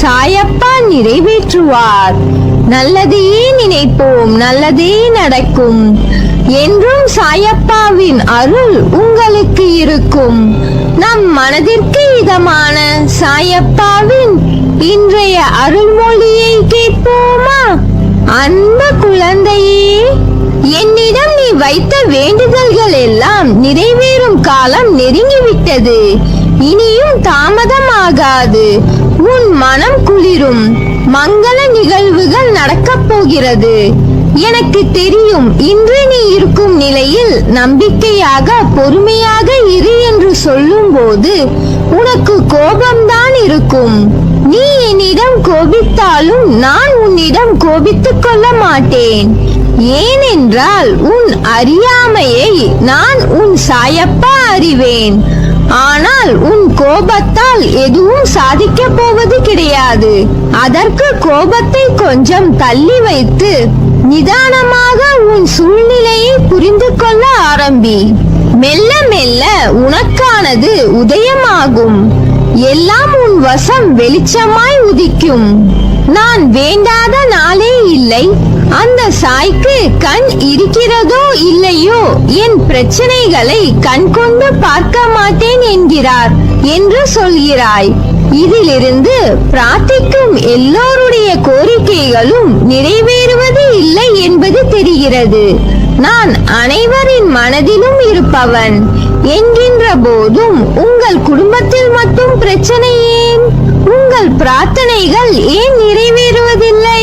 சாயப்பா நிறைவேற்றுவார். நல்லதையே நினைப்போம் நல்லதே நடக்கும். என்றும் சாயப்பாவின் அருள் உங்களுக்கு இருக்கும். நம் மனதிற்கு இதமான சாயப்பாவின் இன்றைய அருள்மொழியை கேட்போமா? அன்பு குழந்தையே என்னிடம் நீ வைத்த வேண்டுதல்கள் எல்லாம் நிறைவேறும் காலம் நெருங்கிவிட்டது. இனியும் தாமதமாகாது. உன் மனம் குளிரும். மங்கள நிகழ்வுகள் நடக்கப் போகிறது. எனக்கு தெரியும் இன்று நீ இருக்கும் நிலையில் நம்பிக்கையாக பொறுமையாக இரு என்று சொல்லும்போது உனக்கு கோபம்தான் இருக்கும். நீ என்னிடம் கோபித்தாலும் நான் உன்னிடம் கோபித்துக் கொள்ள மாட்டேன். ஏனென்றால் உன் அறியாமையை நான் உன் சாயப்பா அறிவேன். ஆனால் உன் கோபத்தால் எதுவும் சாதிக்கப் போவது கிடையாது. அதற்கு கோபத்தை கொஞ்சம் தள்ளி வைத்து நிதானமாக உன் சூழ்நிலையை புரிந்து கொள்ள ஆரம்பி. மெல்ல மெல்ல உனக்கானது உதயமாகும். எல்லாம் உன் வசம் வெளிச்சமாய் உதிக்கும். நான் வேண்டாத நாளே இல்லை. அந்த சாய்க்கு கண் இருக்கிறதோ இல்லையோ? என் பிரச்சனைகளை கண் கொண்டு பார்க்க மாட்டேன் என்கிறார் என்று சொல்கிறாய். இதிலிருந்து பிரார்த்திக்கும் எல்லோருடைய கோரிக்கைகளும் நிறைவேறுவது இல்லை என்பது தெரிகிறது. நான் அனைவரின் மனதிலும் இருப்பவன். என்கின்ற போதும் உங்கள் குடும்பத்தில் மட்டும் பிரச்சனை ஏன்? உங்கள் பிரார்த்தனைகள் ஏன் நிறைவேறுவதில்லை?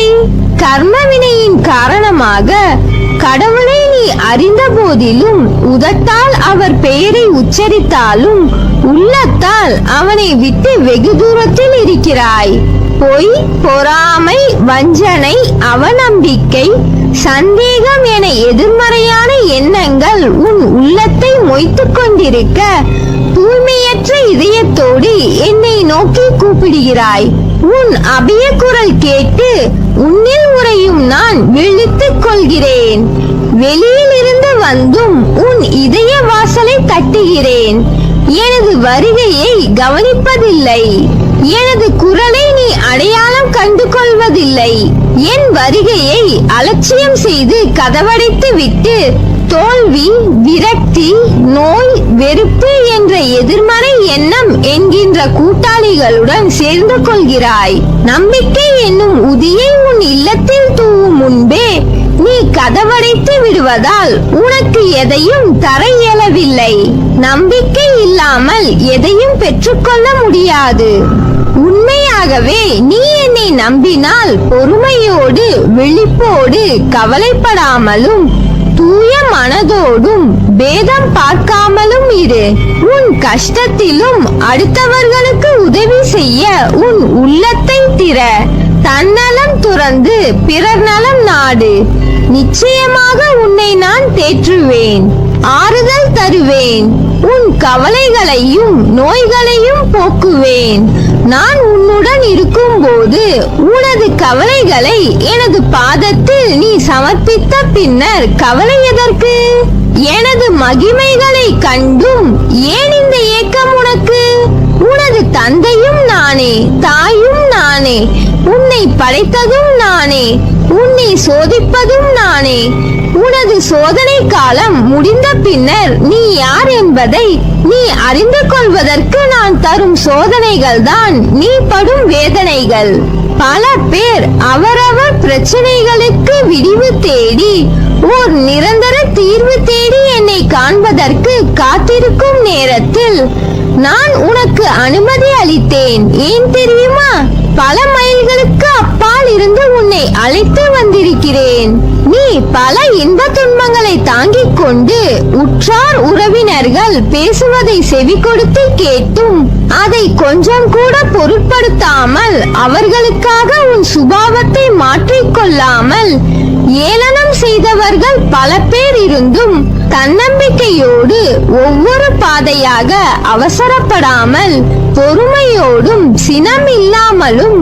கர்மவினையின் காரணமாக கடவுளை நீ அறிந்த போதிலும் உதட்டால் அவர் பெயரை உச்சரித்தாலும் உள்ளத்தால் அவனை விட்டு வெகு தூரத்தில் இருக்கிறாய். பொய் பொறாமை வஞ்சனை அவநம்பிக்கை சந்தேகம் என எதிர்மறையான எண்ணங்கள் உன் உள்ளத்தை மொய்த்துக் கொண்டிருக்க தூய்மையற்ற இதயத்தோடு என்னை நோக்கி கூப்பிடுகிறாய். உன் அபிய குரல் கேட்டு உன்னில் உரையும் நான் விழித்துக் கொள்கிறேன். வெளியில் இருந்து வந்தும் உன் இதய வாசலை தட்டுகிறேன். எனது வருகையை கவனிப்பதில்லை. எனது குரலை நீ அடையாளம் கண்டு கொள்வதில்லை என் வருகையை அலட்சியம் செய்து கதவடைத்து விட்டு தோல்வி விரக்தி நோய் வெறுப்பு என்ற எதிர்மறை எண்ணம் என்கின்ற கூட்டாளிகளுடன் சேர்ந்து கொள்கிறாய். நம்பிக்கை என்னும் உதியை உன் இல்லத்தில் தூவும் முன்பே நீ கதவடைத்து விடுவதால் உனக்கு எதையும் தர இயலவில்லை நம்பிக்கை இல்லாமல் எதையும் பெற்றுக்கொள்ள முடியாது. உண்மையாகவே நீ என்னை நம்பினால் பொறுமையோடு விழிப்போடு கவலைப்படாமலும் தூய மனதோடும் பேதம் பார்க்காமலும் இரு. உன் கஷ்டத்திலும் அடுத்தவர்களுக்கு உதவி செய்ய உன் உள்ளத்தை திற. தன்னலம் துறந்து பிறர் நலம் நாடு. நிச்சயமாக உன்னை நான் தேற்றுவேன். ஆறுதல் தருவேன். உன் கவலைகளையும் நோய்களையும் போக்குவேன். நான் உன்னுடன் இருக்கும்போது உனது கவலைகளை எனது பாதத்தில் நீ சமர்ப்பித்த பின்னர் கவலை எதற்கு? எனது மகிமைகளை கண்டும் ஏன் இந்த ஏக்கம் உனக்கு? உனது தந்தையும் நானே தாயும் நானே உன்னை படைத்ததும் நானே உன்னை சோதிப்பதும் நானே. உனது சோதனை காலம் முடிந்த பின்னர் நீ யார் என்பதை நீ அறிந்து கொள்வதற்கு நான் தரும் சோதனைகள் தான் நீ படும் வேதனைகள். பல பேர் அவரவர் பிரச்சனைகளுக்கு விடிவு தேடி ஓர் நிரந்தர தீர்வு தேடி என்னை காண்பதற்கு காத்திருக்கும் நேரத்தில் நான் உனக்கு அனுமதி அளித்தேன். ஏன் தெரியுமா? பல மைல்களுக்கு அப்பால் அழைத்து வந்திருக்கிறேன். நீ பல இன்ப துன்பங்களை தாங்கிக் கொண்டு உற்றார் உறவினர்கள் பேசுவதை செவி கொடுத்து கேட்டும். அதை கொஞ்சம் கூட பொருட்படுத்தாமல் அவர்களுக்காக உன் சுபாவத்தை மாற்றிக்கொள்ளாமல் ஏளனம் செய்தவர்கள் பல பேர் இருந்தும் தன்னம்பிக்கையோடு ஒவ்வொரு பாதையாக அவசரப்படாமல் பொறுமையோடும் சினம் இல்லாமலும்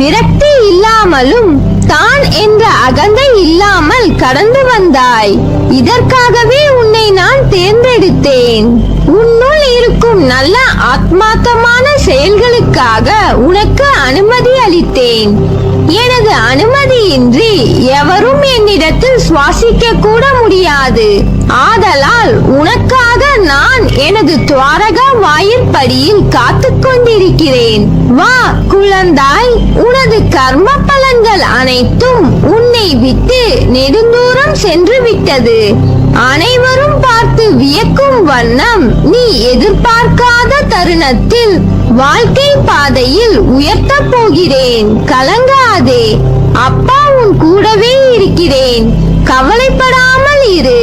விரக்தி இல்லாமலும் தான் என்ற அகந்தை இல்லாமல் கடந்து வந்தாய். இதற்காகவே உன்னை நான் தேர்ந்தெடுத்தேன். உன்னுள் இருக்கும் நல்ல ஆத்மார்த்தமான செயல்களுக்காக உனக்கு அனுமதி அளித்தேன். எனது அனுமதியின்றி எவரும் என்னிடத்தில் சுவாசிக்க கூட முடியாது. ஆதலால் உனக்கு நான் எனது துவாரகா வாயிற்படியில் காத்து கொண்டிருக்கிறேன். வா குழந்தாய் உனது கர்ம பலன்கள் அனைத்தும் உன்னை விட்டு நெடுந்தூரம் சென்று விட்டது அனைவரும் பார்த்து வியக்கும் வண்ணம் நீ எதிர்பார்க்காத தருணத்தில் வாழ்க்கை பாதையில் உயர்த்தப் போகிறேன். கலங்காதே அப்பா உன் கூடவே இருக்கிறேன். கவலைப்படாமல் இரு.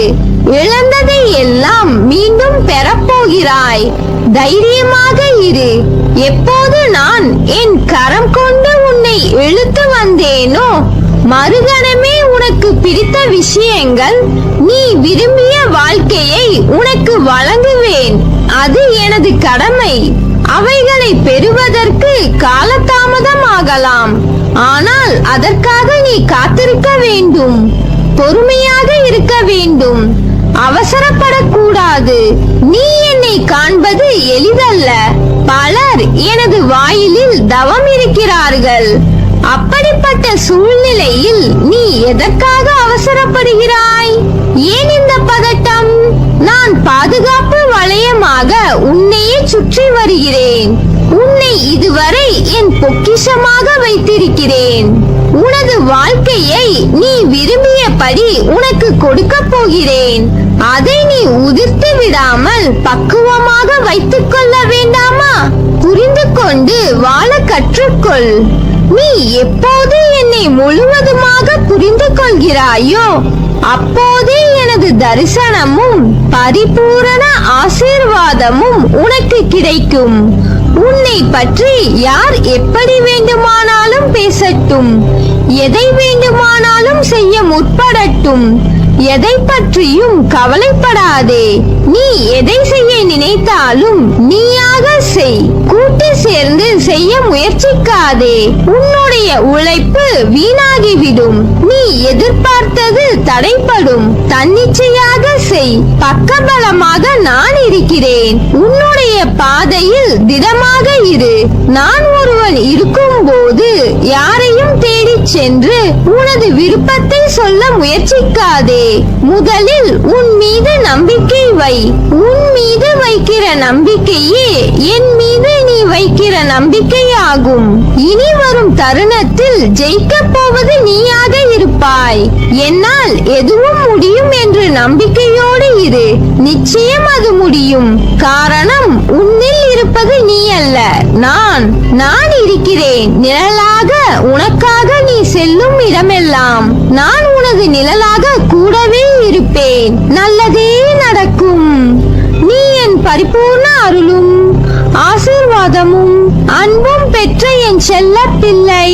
இழந்ததை எல்லாம் மீண்டும் பெறப்போகிறாய். தைரியமாக இரு. எப்போது நான் என் கரம் கொண்டு உன்னை இழுத்து வந்தேனோ மறுகணமே உனக்கு பிடித்த விஷயங்கள் நீ விரும்பிய வாழ்க்கையை உனக்கு வழங்குவேன். அது எனது கடமை. அவைகளை பெறுவதற்கு காலதாமதமாகலாம். ஆனால் அதற்காக நீ காத்திருக்க வேண்டும். பொறுமையாக இருக்க வேண்டும். அவசரப்படக்கூடாது. நீ என்னை காண்பது எளிதல்ல. பலர் எனது வாயிலில் தவம் இருக்கிறார்கள். அப்படிப்பட்ட சூழ்நிலையில் நீ எதற்காக அவசரப்படுகிறாய்? ஏன் இந்த பதட்டம்? நான் பாதுகாப்பு வளையமாக உன்னையே சுற்றி வருகிறேன். உன்னை இதுவரை என் பொக்கிஷமாக வைத்திருக்கிறேன். உனது வாழ்க்கையை நீ படி உனக்கு கொடுக்க போகிறேன். அதை நீ உதிர்த்து விடாமல் பக்குவமாக வைத்துக் கொள்ள வேண்டாமா? புரிந்து கொண்டு வாழ கற்றுக்கொள். நீ எப்போது என்னை முழுவதுமாக புரிந்து கொள்கிறாயோ அப்போதே எனது தரிசனமும் பரிபூரண ஆசீர்வாதமும் உனக்கு கிடைக்கும். உன்னை பற்றி யார் எப்படி வேண்டுமானாலும் பேசட்டும். எதை வேண்டுமானாலும் செய்ய முற்படட்டும். எதை பற்றியும் கவலைப்படாதே. நீ எதை செய்ய நினைத்தாலும் நீயாக செய். கூட்டு சேர்ந்து செய்ய முயற்சிக்காதே. உன்னுடைய உழைப்பு வீணாகிவிடும். நீ எதிர்பார்த்தது தடைப்படும் தன்னிச்சையாக பக்கபலமாக நான் இருக்கிறேன். உன்னுடைய பாதையில் திடமாக இரு. நான் ஒருவன் இருக்கும்போது யாரையும் தேடி சென்று உனது விருப்பத்தை சொல்ல முயற்சிக்காதே. முதலில் உன் மீது நம்பிக்கை வை. உன் மீது வைக்கிற நம்பிக்கையே என் மீது வைக்கிற நம்பிக்கையாகும். இனி வரும் தருணத்தில் ஜெயிக்கப் போவது நீயாக இருப்பாய். என்னால் எதுவும் முடியும் என்று நம்பிக்கையோடு இரு. நிச்சயம் அது முடியும். காரணம் உன்னில் இருப்பது நீ அல்ல நான் நான் இருக்கிறேன். நிழலாக உனக்காக நீ செல்லும் இடமெல்லாம். நான் உனது நிழலாக கூடவே இருப்பேன். நல்லதே நடக்கும். நீ என் பரிபூர்ண அருளும். ஆசீர்வாதமும் அன்பும் பெற்ற என் செல்ல பிள்ளை